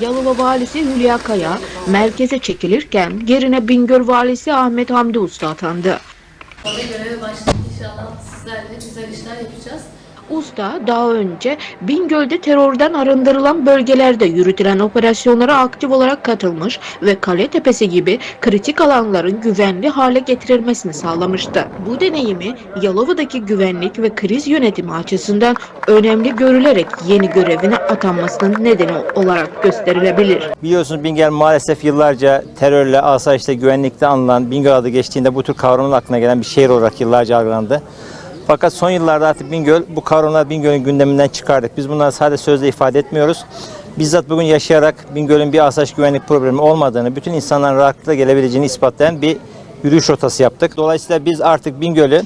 Yalova Valisi Hülya Kaya merkeze çekilirken yerine Bingöl Valisi Ahmet Hamdi Usta atandı. Göreve başladık. İnşallah sizlerle güzel işler yapacağız. Usta daha önce Bingöl'de terörden arındırılan bölgelerde yürütülen operasyonlara aktif olarak katılmış ve Kale Tepesi gibi kritik alanların güvenli hale getirilmesini sağlamıştı. Bu deneyimi Yalova'daki güvenlik ve kriz yönetimi açısından önemli görülerek yeni görevine atanmasının nedeni olarak gösterilebilir. Biliyorsunuz Bingöl maalesef yıllarca terörle, asayişte, güvenlikte anılan Bingöl adı geçtiğinde bu tür kavramın aklına gelen bir şehir olarak yıllarca algılandı. Fakat son yıllarda artık Bingöl, bu kavramlar Bingöl'ün gündeminden çıkardık. Biz bunları sadece sözle ifade etmiyoruz. Bizzat bugün yaşayarak Bingöl'ün bir asayiş güvenlik problemi olmadığını, bütün insanların rahatlıkla gelebileceğini ispatlayan bir yürüyüş rotası yaptık. Dolayısıyla biz artık Bingöl'ü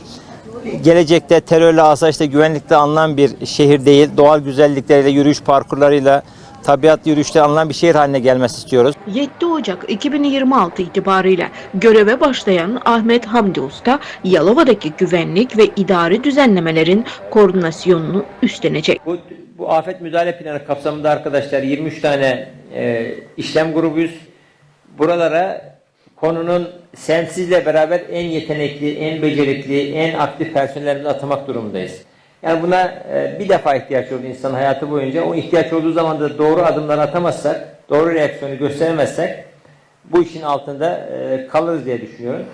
gelecekte terörle, asayişte, güvenlikte anılan bir şehir değil, doğal güzellikleriyle, yürüyüş parkurlarıyla, tabiat yürüyüşte anılan bir şehir haline gelmesi istiyoruz. 7 Ocak 2026 itibariyle göreve başlayan Ahmet Hamdi Usta, Yalova'daki güvenlik ve idari düzenlemelerin koordinasyonunu üstlenecek. Bu, bu afet müdahale planı kapsamında arkadaşlar 23 tane e, işlem grubuyuz. Buralara konunun sensizle beraber en yetenekli, en becerikli, en aktif personellerini atamak durumundayız. Yani buna e, bir defa ihtiyaç oldu insan hayatı boyunca. O ihtiyaç olduğu zaman da doğru adımlar atamazsak, doğru reaksiyonu gösteremezsek bu işin altında e, kalırız diye düşünüyorum.